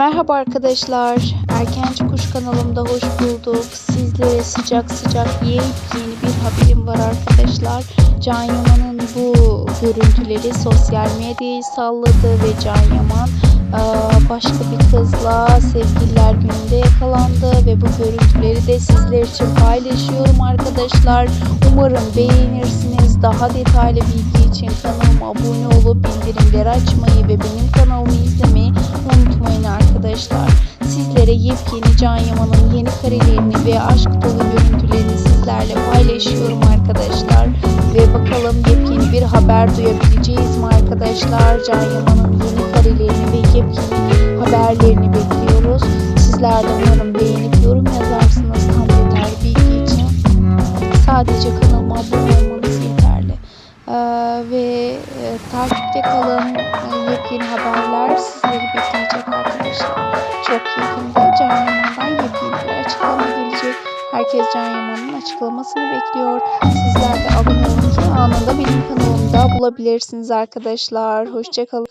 Merhaba arkadaşlar. Erkenci Kuş kanalımda hoş bulduk. Sizlere sıcak sıcak yepyeni bir haberim var arkadaşlar. Can Yaman'ın bu görüntüleri sosyal medyayı salladı ve Can Yaman başka bir kızla sevgililer gününde yakalandı ve bu görüntüleri de sizler için paylaşıyorum arkadaşlar. Umarım beğenirsiniz. Daha detaylı bilgi için kanalıma abone olup bildirimleri açmayı ve benim unutmayın arkadaşlar. Sizlere yepyeni Can Yaman'ın yeni karelerini ve aşk dolu görüntülerini sizlerle paylaşıyorum arkadaşlar. Ve bakalım yepyeni bir haber duyabileceğiz mi arkadaşlar? Can Yaman'ın yeni karelerini ve yepyeni haberlerini bekliyoruz. Sizler de umarım beğenip yorum yazarsınız tam detaylı bilgi için. Sadece kanalıma abone olmanız yeterli. Ee, ve e, takipte kalın. Yepyeni haberler sizleri yakında Can Yaman'dan yepyeni bir açıklama gelecek. Herkes Can Yaman'ın açıklamasını bekliyor. Sizler de abone olun ki anında benim kanalımda bulabilirsiniz arkadaşlar. Hoşçakalın.